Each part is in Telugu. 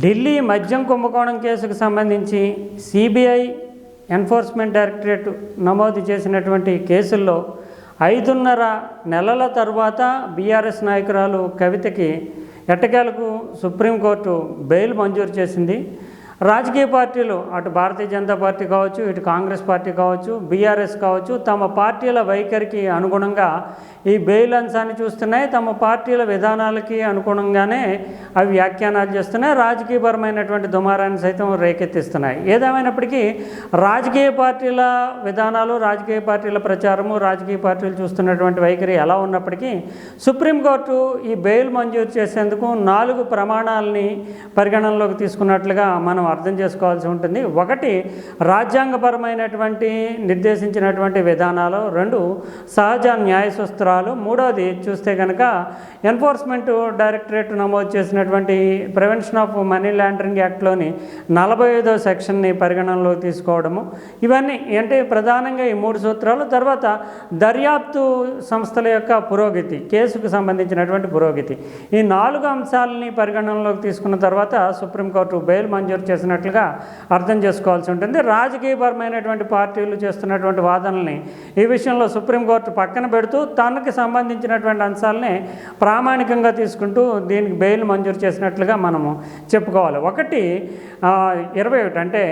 ఢిల్లీ మద్యం కుంభకోణం కేసుకు సంబంధించి సిబిఐ ఎన్ఫోర్స్మెంట్ డైరెక్టరేట్ నమోదు చేసినటువంటి కేసుల్లో ఐదున్నర నెలల తరువాత బీఆర్ఎస్ నాయకురాలు కవితకి ఎట్టకేలకు సుప్రీంకోర్టు బెయిల్ మంజూరు చేసింది. రాజకీయ పార్టీలు అటు భారతీయ జనతా పార్టీ కావచ్చు ఇటు కాంగ్రెస్ పార్టీ కావచ్చు బీఆర్ఎస్ కావచ్చు తమ పార్టీల వైఖరికి అనుగుణంగా ఈ బెయిల్ అంశాన్ని చూస్తున్నాయి. తమ పార్టీల విధానాలకి అనుగుణంగానే అవి వ్యాఖ్యానాలు చేస్తున్నాయి. రాజకీయపరమైనటువంటి దుమారాన్ని సైతం రేకెత్తిస్తున్నాయి. ఏదేమైనప్పటికీ రాజకీయ పార్టీల విధానాలు రాజకీయ పార్టీల ప్రచారము రాజకీయ పార్టీలు చూస్తున్నటువంటి వైఖరి ఎలా ఉన్నప్పటికీ సుప్రీంకోర్టు ఈ బెయిల్ మంజూరు చేసేందుకు నాలుగు ప్రమాణాలని పరిగణనలోకి తీసుకున్నట్లుగా మనం అర్థం చేసుకోవాల్సి ఉంటుంది. ఒకటి రాజ్యాంగపరమైనటువంటి నిర్దేశించినటువంటి విధానాలు. రెండు సహజ న్యాయ సూత్రాలు. మూడవది చూస్తే కనుక ఎన్ఫోర్స్మెంట్ డైరెక్టరేట్ నమోదు చేసినటువంటి ప్రివెన్షన్ ఆఫ్ మనీ లాండరింగ్ యాక్ట్లోని నలభై ఐదో సెక్షన్ని పరిగణనలోకి తీసుకోవడము. ఇవన్నీ అంటే ప్రధానంగా ఈ మూడు సూత్రాలు. తర్వాత దర్యాప్తు సంస్థల యొక్క పురోగతి కేసుకు సంబంధించినటువంటి పురోగతి. ఈ నాలుగు అంశాలని పరిగణనలోకి తీసుకున్న తర్వాత సుప్రీంకోర్టు బెయిల్ మంజూరు చేసినట్లుగా అర్థం చేసుకోవాల్సి ఉంటుంది. రాజకీయపరమైనటువంటి పార్టీలు చేస్తున్నటువంటి వాదనల్ని ఈ విషయంలో సుప్రీంకోర్టు పక్కన పెడుతూ తనకు సంబంధించినటువంటి అంశాలని ప్రామాణికంగా తీసుకుంటూ దీనికి బెయిల్ మంజూరు చేసినట్లుగా మనము చెప్పుకోవాలి. ఒకటి ఇరవై ఒకటి అంటే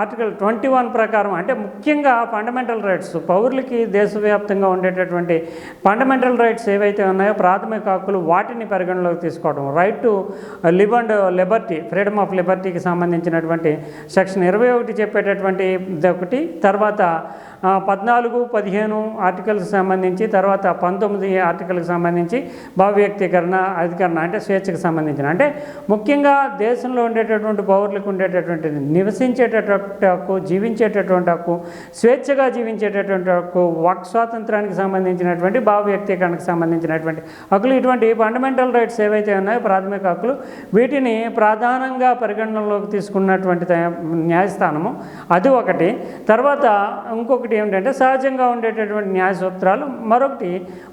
ఆర్టికల్ ట్వంటీ వన్ ప్రకారం అంటే ముఖ్యంగా ఫండమెంటల్ రైట్స్ పౌరులకి దేశవ్యాప్తంగా ఉండేటటువంటి ఫండమెంటల్ రైట్స్ ఏవైతే ఉన్నాయో ప్రాథమిక హక్కులు వాటిని పరిగణలోకి తీసుకోవడం right to live and liberty freedom of లిబర్టీకి సంబంధించినటువంటి సెక్షన్ ఇరవై ఒకటి చెప్పేటటువంటి ఒకటి. తర్వాత పద్నాలుగు పదిహేను ఆర్టికల్కి సంబంధించి తర్వాత పంతొమ్మిది ఆర్టికల్కి సంబంధించి భావ్యక్తీకరణ అధికరణ అంటే స్వేచ్ఛకు సంబంధించిన. అంటే ముఖ్యంగా దేశంలో ఉండేటటువంటి పౌరులకు ఉండేటటువంటి నివసించేటటువంటి హక్కు జీవించేటటువంటి హక్కు స్వేచ్ఛగా జీవించేటటువంటి హక్కు వాక్ స్వాతంత్రానికి సంబంధించినటువంటి భావవ్యక్తీకరణకు సంబంధించినటువంటి హక్కులు. ఇటువంటి ఫండమెంటల్ రైట్స్ ఏవైతే ఉన్నాయో ప్రాథమిక హక్కులు వీటిని ప్రధానంగా పరిగణలోకి తీసుకున్నటువంటి న్యాయస్థానము. అది ఒకటి. తర్వాత ఇంకొకటి ఏమిటంటే సహజంగా ఉండేటటువంటి న్యాయ సూత్రాలు మరొకటి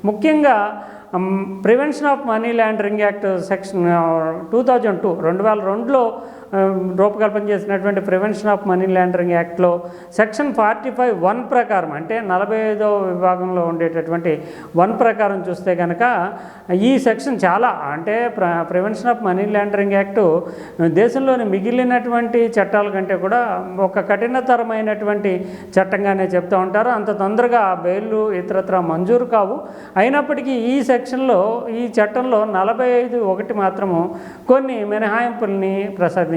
ముఖ్యంగా prevention of money laundering act section two thousand two రెండు వేల రెండులో రూపకల్పన చేసినటువంటి ప్రివెన్షన్ ఆఫ్ మనీ లాండరింగ్ యాక్ట్లో సెక్షన్ ఫార్టీ ఫైవ్ వన్ ప్రకారం అంటే నలభై ఐదో విభాగంలో ఉండేటటువంటి వన్ ప్రకారం చూస్తే కనుక ఈ సెక్షన్ చాలా అంటే ప్ర prevention of money laundering act దేశంలోని మిగిలినటువంటి చట్టాల కంటే కూడా ఒక కఠినతరమైనటువంటి చట్టంగానే చెప్తూ ఉంటారు. అంత తొందరగా బెయిల్లు ఇతరత్ర మంజూరు కావు. అయినప్పటికీ ఈ సెక్షన్లో ఈ చట్టంలో నలభై ఐదు ఒకటి మాత్రము కొన్ని మినహాయింపుల్ని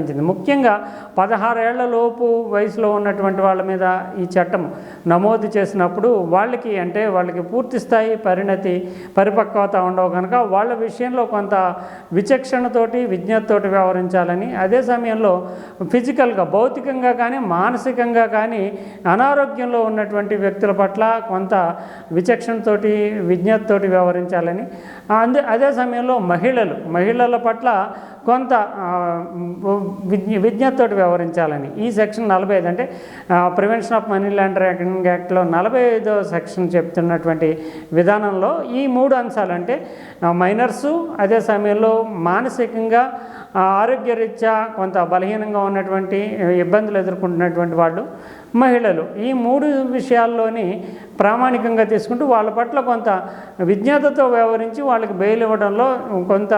ప్రసాదించింది ముఖ్యంగా పదహారేళ్ళ లోపు వయసులో ఉన్నటువంటి వాళ్ళ మీద ఈ చట్టం నమోదు చేసినప్పుడు వాళ్ళకి అంటే వాళ్ళకి పూర్తి స్థాయి పరిణతి పరిపక్వత ఉండవు కనుక వాళ్ళ విషయంలో కొంత విచక్షణతోటి విజ్ఞతతోటి వ్యవహరించాలని. అదే సమయంలో ఫిజికల్గా భౌతికంగా కానీ మానసికంగా కానీ అనారోగ్యంలో ఉన్నటువంటి వ్యక్తుల పట్ల కొంత విచక్షణతోటి విజ్ఞతతోటి వ్యవహరించాలని. అందు అదే సమయంలో మహిళలు మహిళల పట్ల కొంత ఆ, విజ్ఞ వ్యవహరించాలని. ఈ సెక్షన్ నలభై ఐదు అంటే ప్రివెన్షన్ ఆఫ్ మనీ లాండరింగ్ యాక్ట్లో నలభై ఐదో సెక్షన్ చెప్తున్నటువంటి విధానంలో ఈ మూడు అంశాలు అంటే మైనర్సు అదే సమయంలో మానసికంగా ఆరోగ్యరీత్యా కొంత బలహీనంగా ఉన్నటువంటి ఇబ్బందులు ఎదుర్కొంటున్నటువంటి వాళ్ళు మహిళలు. ఈ మూడు విషయాల్లోని ప్రామాణికంగా తీసుకుంటూ వాళ్ళ పట్ల కొంత విజ్ఞతతో వ్యవహరించి వాళ్ళకి బెయిల్ ఇవ్వడంలో కొంత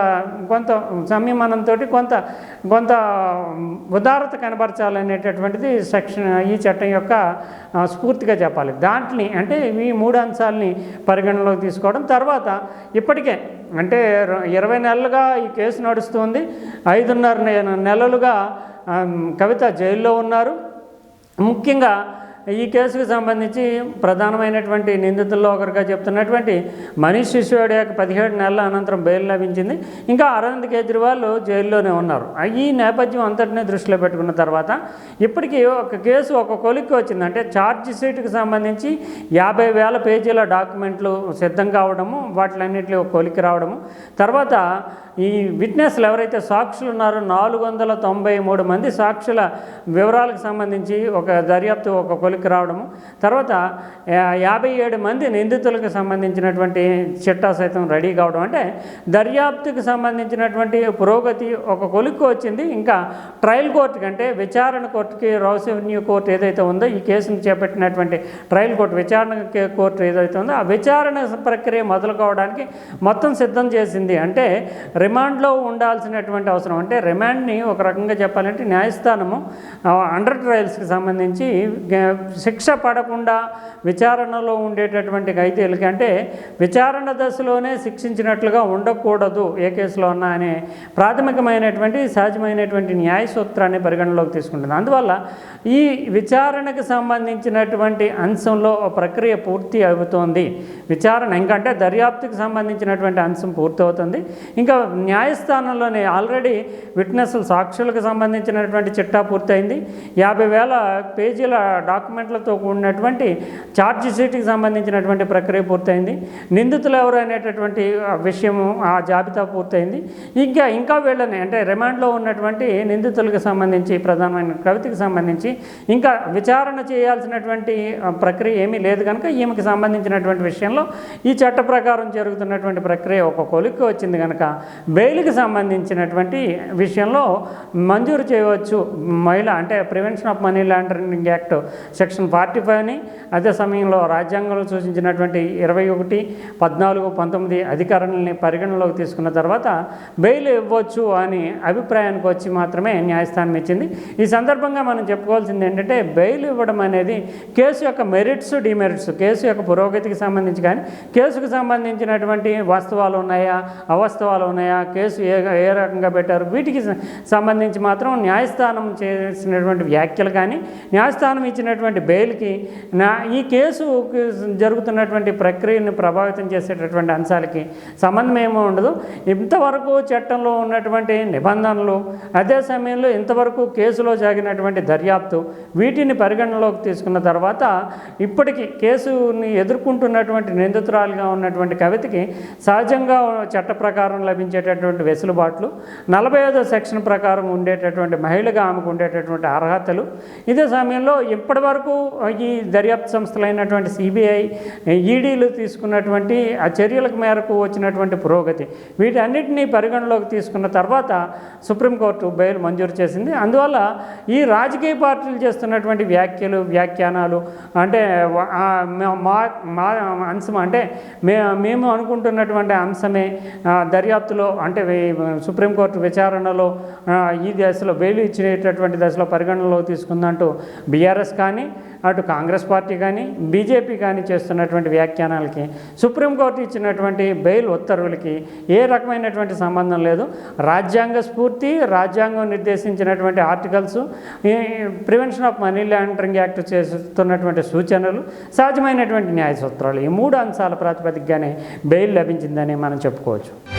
కొంత సంయమనంతో కొంత కొంత ఉదారత కనబరచాలనేటటువంటిది సెక్షన్ ఈ చట్టం యొక్క స్ఫూర్తిగా చెప్పాలి. దాంట్ని అంటే ఈ మూడు అంశాలని పరిగణలోకి తీసుకోవడం తర్వాత ఇప్పటికే అంటే ఇరవై నెలలుగా ఈ కేసు నడుస్తుంది. ఐదున్నర నెలలుగా కవిత జైల్లో ఉన్నారు. ముఖ్యంగా ఈ కేసుకు సంబంధించి ప్రధానమైనటువంటి నిందితుల్లో ఒకరిగా చెప్తున్నటువంటి మనీష్ సిసోడియాకి పదిహేడు నెలల అనంతరం బెయిల్ లభించింది. ఇంకా అరవింద్ కేజ్రీవాల్ జైల్లోనే ఉన్నారు. ఈ నేపథ్యం అంతటినీ దృష్టిలో పెట్టుకున్న తర్వాత ఇప్పటికీ ఒక కేసు ఒక కొలిక్కి వచ్చింది. అంటే ఛార్జ్ షీట్కి సంబంధించి యాభై వేల పేజీల డాక్యుమెంట్లు సిద్ధం కావడము వాటిలన్నింటిలో ఒక కొలిక్కి రావడము. తర్వాత ఈ విట్నెస్లు ఎవరైతే సాక్షులు ఉన్నారో నాలుగు వందల తొంభై మూడు మంది సాక్షుల వివరాలకు సంబంధించి ఒక దర్యాప్తు ఒక కొలికి కొలిక్కి రావడము. తర్వాత యాభై ఏడు మంది నిందితులకు సంబంధించినటువంటి చిట్టా సైతం రెడీ కావడం. అంటే దర్యాప్తుకు సంబంధించినటువంటి పురోగతి ఒక కొలుక్కు వచ్చింది. ఇంకా ట్రయల్ కోర్టు కంటే విచారణ కోర్టుకి రౌస్ కోర్టు ఏదైతే ఉందో ఈ కేసును చేపట్టినటువంటి ట్రయల్ కోర్టు విచారణ కోర్టు ఏదైతే ఉందో ఆ విచారణ ప్రక్రియ మొదలు కావడానికి మొత్తం సిద్ధం చేసింది. అంటే రిమాండ్లో ఉండాల్సినటువంటి అవసరం. అంటే రిమాండ్ని ఒక రకంగా చెప్పాలంటే న్యాయస్థానము అండర్ ట్రయల్స్కి సంబంధించి శిక్ష పడకుండా విచారణలో ఉండేటటువంటి ఖైదీలకి అంటే విచారణ దశలోనే శిక్షించినట్లుగా ఉండకూడదు ఏ కేసులో ఉన్నా అనే ప్రాథమికమైనటువంటి సహజమైనటువంటి న్యాయ సూత్రాన్ని పరిగణలోకి తీసుకుంటుంది. అందువల్ల ఈ విచారణకు సంబంధించినటువంటి అంశంలో ప్రక్రియ పూర్తి అవుతోంది. విచారణ ఇంకంటే దర్యాప్తుకు సంబంధించినటువంటి అంశం పూర్తవుతుంది. ఇంకా న్యాయస్థానంలోనే ఆల్రెడీ విట్నెస్లు సాక్షులకు సంబంధించినటువంటి చిట్టా పూర్తయింది. యాభై వేల పేజీల డాక్యుమెంట్లతో కూడినటువంటి ఛార్జ్ షీట్కి సంబంధించినటువంటి ప్రక్రియ పూర్తయింది. నిందితులు ఎవరు అనేటటువంటి ఆ విషయము ఆ జాబితా పూర్తయింది. ఇంకా ఇంకా వీళ్ళని అంటే రిమాండ్లో ఉన్నటువంటి నిందితులకు సంబంధించి ప్రధానమైన కవితకి సంబంధించి ఇంకా విచారణ చేయాల్సినటువంటి ప్రక్రియ ఏమీ లేదు కనుక ఈమెకి సంబంధించినటువంటి విషయంలో ఈ చట్ట ప్రకారం జరుగుతున్నటువంటి ప్రక్రియ ఒక కొలిక్కి వచ్చింది కనుక బెయిల్కి సంబంధించినటువంటి విషయంలో మంజూరు చేయవచ్చు. మహిళ అంటే prevention of money laundering act section forty ఫైవ్ని అదే సమయంలో రాజ్యాంగంలో సూచించినటువంటి ఇరవై ఒకటి పద్నాలుగు పంతొమ్మిది అధికారులని పరిగణలోకి తీసుకున్న తర్వాత బెయిల్ ఇవ్వచ్చు అని అభిప్రాయానికి వచ్చి మాత్రమే న్యాయస్థానం ఇచ్చింది. ఈ సందర్భంగా మనం చెప్పుకోవాల్సింది ఏంటంటే బెయిల్ ఇవ్వడం అనేది కేసు యొక్క మెరిట్స్ డిమెరిట్స్ కేసు యొక్క పురోగతికి సంబంధించి కానీ కేసుకు సంబంధించినటువంటి వాస్తవాలు ఉన్నాయా అవాస్తవాలు ఉన్నాయా కేసు ఏ ఏ రకంగా పెట్టారు వీటికి సంబంధించి మాత్రం న్యాయస్థానం చేసినటువంటి వ్యాఖ్యలు కానీ న్యాయస్థానం ఇచ్చినటువంటి బెయిల్కి నా ఈ కేసు జరుగుతున్నటువంటి ప్రక్రియను ప్రభావితం చేసేటటువంటి అంశాలకి సంబంధం ఏమీ ఉండదు. ఇంతవరకు చట్టంలో ఉన్నటువంటి నిబంధనలు అదే సమయంలో ఇంతవరకు కేసులో జరిగినటువంటి దర్యాప్తు వీటిని పరిగణనలోకి తీసుకున్న తర్వాత ఇప్పటికీ కేసుని ఎదుర్కొంటున్నటువంటి నిందితురాలుగా ఉన్నటువంటి కవితకి సహజంగా చట్ట ప్రకారం లభించేటటువంటి వెసులుబాట్లు నలభై ఐదో సెక్షన్ ప్రకారం ఉండేటటువంటి మహిళగా ఆమెకు ఉండేటటువంటి అర్హతలు. ఇదే సమయంలో ఇప్పటి వరకు ఈ దర్యాప్తు సంస్థలైనటువంటి సిబిఐ ఈడీలు తీసుకున్నటువంటి ఆ చర్యల మేరకు వచ్చినటువంటి పురోగతి. వీటన్నిటినీ పరిగణలోకి తీసుకున్న తర్వాత సుప్రీంకోర్టు బెయిల్ మంజూరు చేసింది. అందువల్ల ఈ రాజకీయ పార్టీలు చేస్తున్నటువంటి వ్యాఖ్యలు వ్యాఖ్యానాలు అంటే మా మా అంశం అంటే మే మేము అనుకుంటున్నటువంటి అంశమే దర్యాప్తులో అంటే సుప్రీంకోర్టు విచారణలో ఈ దశలో బెయిల్ ఇచ్చినటువంటి దశలో పరిగణనలో తీసుకుందంటూ బీఆర్ఎస్ కానీ అటు కాంగ్రెస్ పార్టీ కానీ బీజేపీ కానీ చేస్తున్నటువంటి వ్యాఖ్యానాలకి సుప్రీంకోర్టు ఇచ్చినటువంటి బెయిల్ ఉత్తర్వులకి ఏ రకమైనటువంటి సంబంధం లేదు. రాజ్యాంగ స్ఫూర్తి రాజ్యాంగం నిర్దేశించినటువంటి ఆర్టికల్స్ ఈ prevention of money laundering act చేస్తున్నటువంటి సూచనలు సహజమైనటువంటి న్యాయ సూత్రాలు ఈ మూడు అంశాల ప్రాతిపదికగానే బెయిల్ లభించిందని మనం చెప్పుకోవచ్చు.